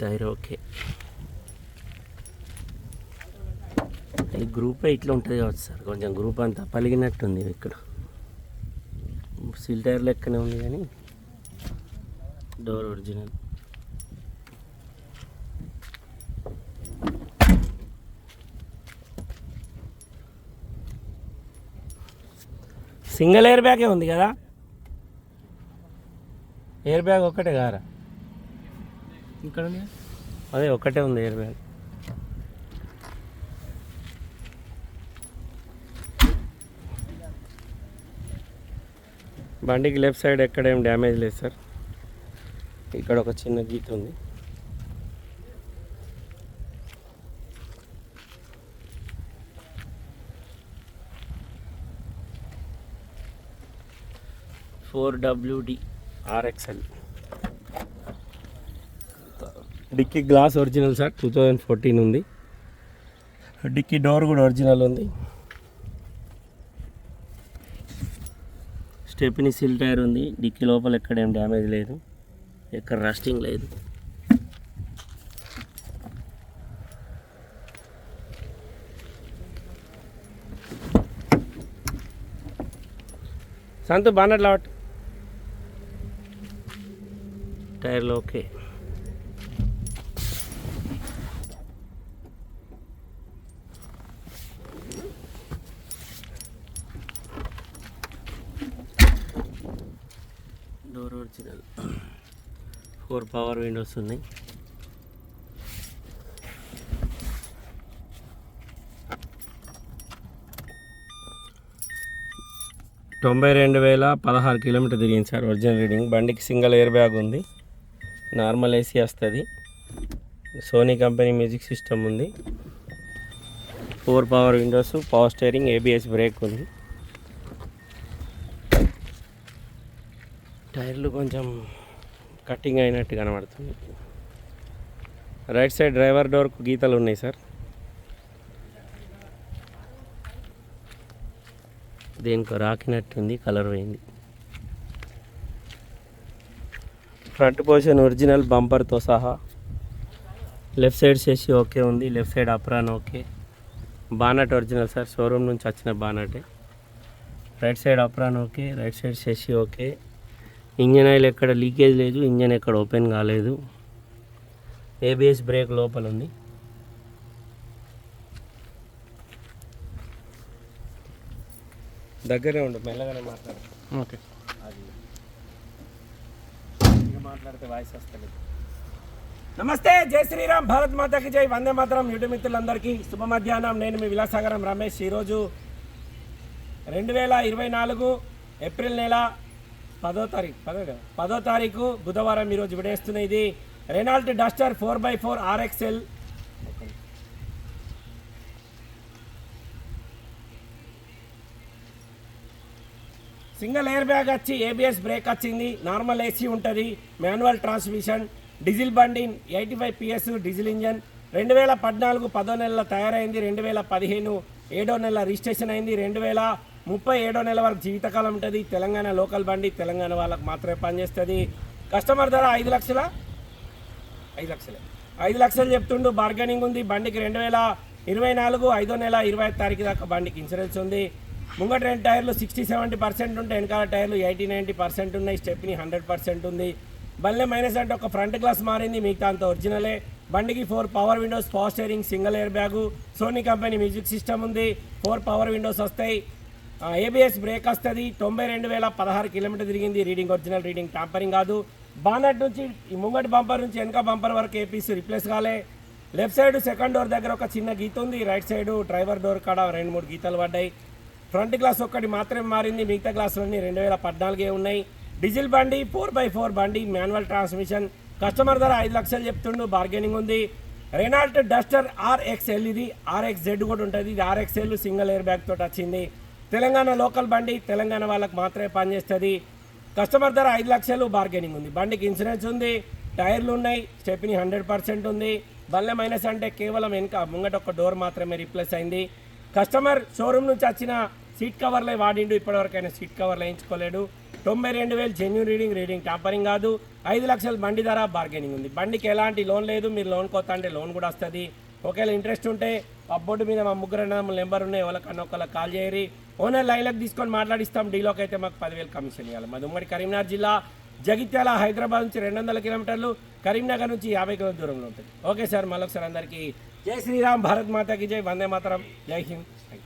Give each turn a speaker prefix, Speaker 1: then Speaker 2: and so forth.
Speaker 1: Tyre okay. ఈ group ఇట్లా ఉంటుంది కావచ్చు సార్. కొంచెం గ్రూప్ అంతా పలిగినట్టుంది ఇక్కడ. సీల్ టైర్ లెక్కనే ఉంది కానీ డోర్ ఒరిజినల్. సింగిల్ ఎయిర్ బ్యాగే ఉంది కదా? ఎయిర్ బ్యాగ్ ఒక్కటే కారా?
Speaker 2: ఇక్కడ
Speaker 1: అదే ఒకటే ఉంది ఎయిర్ బ్యాగ్ బండికి లెఫ్ట్ సైడ్ ఎక్కడ ఏం డ్యామేజ్ లేదు సార్ ఇక్కడ ఒక చిన్న గీత ఉంది. Four WD RXL dicky glass original sir. Two thousand fourteen ఉంది. డిక్కీ డోర్ కూడా ఒరిజినల్ ఉంది. స్టెప్ని సిల్ టైర్ ఉంది. డిక్కీ లోపల ఎక్కడ ఏం డ్యామేజ్ లేదు. ఎక్కడ రస్టింగ్ లేదు. సంతు బానట్ లాట్ టైర్లు okay door original four power windows ఉన్నాయి. తొంభై రెండు వేల పదహారు కిలోమీటర్ తిరిగింది సార్ ఒరిజినల్ రీడింగ్. బండికి సింగిల్ ఎయిర్ బ్యాగ్ ఉంది. నార్మల్ ఏసీ వస్తుంది. సోనీ కంపెనీ మ్యూజిక్ సిస్టమ్ ఉంది. Four power windows power steering ABS brake ఉంది. టైర్లు కొంచెం కటింగ్ అయినట్టు కనబడుతుంది. రైట్ సైడ్ డ్రైవర్ డోర్కు గీతలు ఉన్నాయి సార్. దీనికి రాకినట్టుంది కలర్ పోయింది. ఫ్రంట్ పొజిషన్ ఒరిజినల్ బంపర్తో సహా. లెఫ్ట్ సైడ్ చేసి ఓకే ఉంది left side apron okay. Bonnet original sir showroom నుంచి వచ్చిన బానటే. Right side apron okay right side చేసి ఓకే. ఇంజన్ ఆయిల్ ఎక్కడ లీకేజ్ లేదు ఇంజన్ ఎక్కడ ఓపెన్ కాలేదు. ఏబిఎస్ బ్రేక్ లోపల ఉంది దగ్గరే ఉండు మెల్లగానే మాట్లాడు.
Speaker 2: ఓకే.
Speaker 1: అది. మాట్లాడితే వాయిస్ వస్తలేదు. నమస్తే జై శ్రీరామ్ భారత్ మాతకి జై వందే మాతరం యూట్యూబ్ మిత్రులందరికీ శుభ మధ్యాహ్నం. నేను మీ విలాసాగరం రమేష్. ఈరోజు రెండు వేల ఇరవై నాలుగు ఏప్రిల్ నెల పదో తారీఖు పదో కదా? పదో తారీఖు బుధవారం ఈరోజు విడేస్తున్న ఇది Renault Duster four by four RXL. Single air bag వచ్చి ఏబిఎస్ బ్రేక్ వచ్చింది. నార్మల్ ఏసీ ఉంటుంది. మాన్యువల్ ట్రాన్స్మిషన్ డీజిల్ బండి eighty five PS diesel engine. రెండు వేల పద్నాలుగు పదో నెలలో తయారైంది. రెండు వేల పదిహేను ఏడో నెల రిజిస్ట్రేషన్ అయింది. రెండు వేల ముప్పై ఏడో నెల వరకు జీవితకాలం ఉంటుంది. తెలంగాణ లోకల్ బండి తెలంగాణ వాళ్ళకి మాత్రమే పనిచేస్తుంది. కస్టమర్ ధర ఐదు లక్షల? ఐదు లక్షలే. ఐదు లక్షలు చెప్తుండు బార్గెనింగ్ ఉంది. బండికి రెండు వేల ఇరవై నాలుగు ఐదో నెల ఇరవై ఐదు తారీఖు దాకా బండికి ఇన్సూరెన్స్ ఉంది. ముంగట రెండు టైర్లు సిక్స్టీ సెవెంటీ పర్సెంట్ ఉంటే వెనకాల టైర్లు ఎయిటీ నైంటీ పర్సెంట్ ఉన్నాయి. స్టెప్ని హండ్రెడ్ పర్సెంట్ ఉంది. బండ్లే మైనస్ అంటే ఒక ఫ్రంట్ గ్లాస్ మారింది. మిగతా అంత ఒరిజినలే బండికి four power windows power steering single air bag Sony company music system ఉంది. ఫోర్ పవర్ విండోస్ వస్తాయి. ఏబిఎస్ బ్రేక్ వస్తుంది. తొంభై రెండు వేల పదహారు కిలోమీటర్ తిరిగింది. రీడింగ్ ఒరిజినల్ రీడింగ్ టాంపరింగ్ కాదు. బానట్ నుంచి ఈ ముంగటి బంపర్ నుంచి వెనక బంపర్ వరకు ఏపీసీ రిప్లేస్ కాలే. లెఫ్ట్ సైడ్ సెకండ్ డోర్ దగ్గర ఒక చిన్న గీత ఉంది. రైట్ సైడ్ డ్రైవర్ డోర్ కాడ రెండు మూడు గీతలు పడ్డాయి. ఫ్రంట్ గ్లాస్ ఒక్కటి మాత్రమే మారింది. మిగతా గ్లాసులన్నీ రెండు వేల పద్నాలుగే ఉన్నాయి. డీజిల్ బండి ఫోర్ బై ఫోర్ బండి మాన్యువల్ ట్రాన్స్మిషన్ కస్టమర్ ధర ఐదు లక్షలు చెప్తుండు. బార్గెనింగ్ ఉంది. రెనాల్ట్ డస్టర్ ఆర్ఎక్స్ఎల్ ఇది. ఆర్ఎక్స్ జెడ్ కూడా ఉంటుంది. ఇది ఆర్ఎక్స్ఎల్ సింగిల్ ఎయిర్ బ్యాగ్ తోటి వచ్చింది. తెలంగాణ లోకల్ బండి తెలంగాణ వాళ్ళకి మాత్రమే పనిచేస్తుంది. కస్టమర్ ధర ఐదు లక్షలు బార్గెనింగ్ ఉంది. బండికి ఇన్సూరెన్స్ ఉంది టైర్లు ఉన్నాయి స్టెప్ని హండ్రెడ్ పర్సెంట్ ఉంది. బల్లె మైనస్ అంటే కేవలం వెనుక ముంగట ఒక డోర్ మాత్రమే రీప్లేస్ అయింది. కస్టమర్ షోరూమ్ నుంచి వచ్చిన సీట్ కవర్లే వాడిండు ఇప్పటివరకైనా సీట్ కవర్లు వేయించుకోలేడు తొంభై రెండు వేలు జెన్యున్ రీడింగ్ రీడింగ్ టాపరింగ్ కాదు. ఐదు లక్షల బండి ధర బార్గెనింగ్ ఉంది. బండికి ఎలాంటి లోన్ లేదు మీరు లోన్ కొత్త అంటే లోన్ కూడా వస్తుంది. ఒకవేళ ఇంట్రెస్ట్ ఉంటే ఆ బోర్డు మీద మా ముగ్గురు అన్నదమ్ముల నెంబర్ ఉన్నాయి ఎవరికన్నా ఒకళ్ళకి కాల్ చేయరి. ఓనర్ లైన్లకు తీసుకొని మాట్లాడిస్తాం. డీలోకి అయితే మాకు పదివేలు కమిషన్ ఇవ్వాలి. మాది ఉమ్మడి కరీంనగర్ జిల్లా జగిత్యాల హైదరాబాద్ నుంచి రెండు వందల కిలోమీటర్లు కరీంనగర్ నుంచి యాభై కిలోమీటర్ దూరంలో ఉంటుంది. ఓకే సార్ మళ్ళొకసారి అందరికీ జై శ్రీరామ్ భారత్ మాతాకి జై వందే మాతరం జై హింద్. Thank you